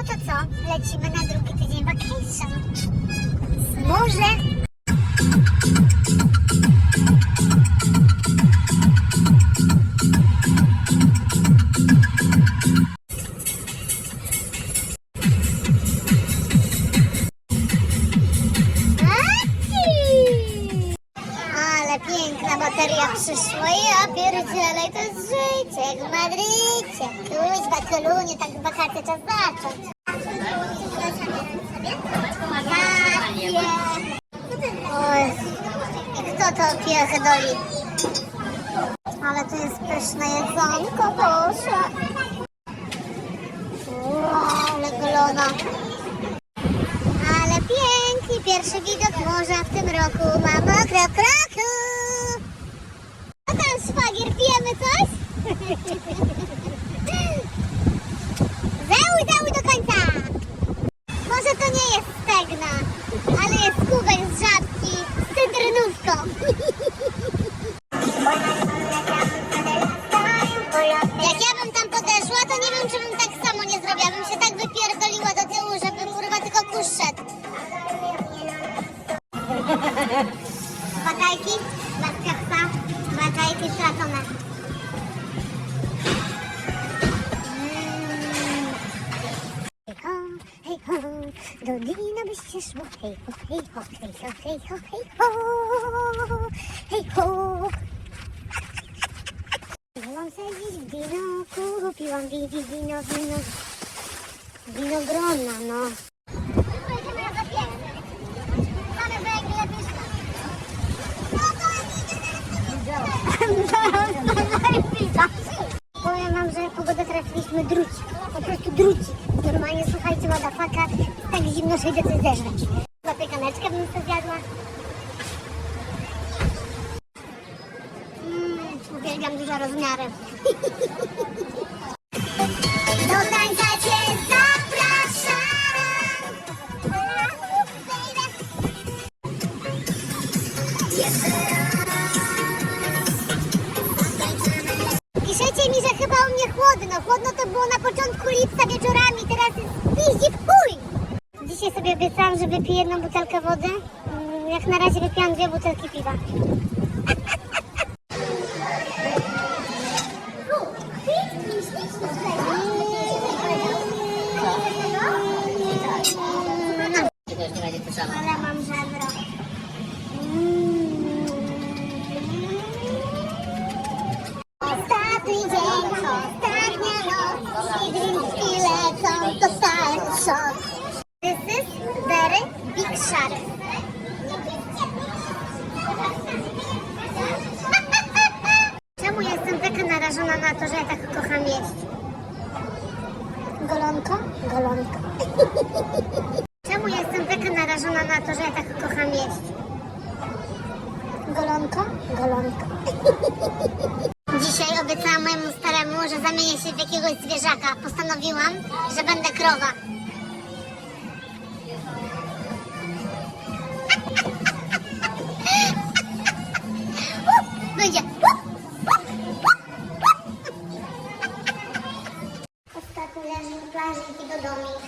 No to co? Lecimy na drugi tydzień vacation. Może. Piękna bateria przyszła. Ja pierdzielę, to jest życie jak w Madrycie. Kuźba, Kolunie, tak wakacje czas zacząć. Oj, i kto to pierdoli? Ale to jest pyszne jedzonko, Boże. Wow, ale. Ale piękny pierwszy widok morza w tym roku. Mamo, krok, kroku. Co tam, szwagier, pijemy coś? Zełuj do końca. Może to nie jest stegna, ale jest kubek z żabki z cytrynówką. Jak ja bym tam podeszła, to nie wiem, czy bym tak samo nie zrobiła. Bym się tak wypierdoliła do tyłu, żeby kurwa tylko kurz szedł. Batajki, maska psa, batajki stracone. Do Dina byście szło. Hej ho, hej ho, hej ho, hej ho, hej ho, hej ho. Kupiłam sobie wino, kupiłam wi, wi, wino, wino, winogrona, no. Pyszne. Powiem wam, że pogodę trafiliśmy druci. Po prostu druci. Zimno, że idę coś zeżreć. Zapiekaneczkę bym sobie zjadła. Mmm, uwielbiam duże rozmiary. Do tańca cię. Piszecie mi, że chyba u mnie chłodno. Chłodno to było na początku lipca wieczorami, teraz jest sobie obiecałam, że wypiję jedną butelkę wody. Mm, Jak na razie wypiłam dwie butelki piwa. Ale mam żebro. Ostatni dzień, ostatnia noc i drinki lecą, to stary szok. This is very big shark. Czemu ja jestem taka narażona na to, że ja tak kocham jeść? Golonko? Czemu jestem taka narażona na to, że ja tak kocham jeść? Golonko? Golonko. Dzisiaj obiecałam mojemu staremu, że zamienię się w jakiegoś zwierzaka. Postanowiłam, że będę krowa. domine.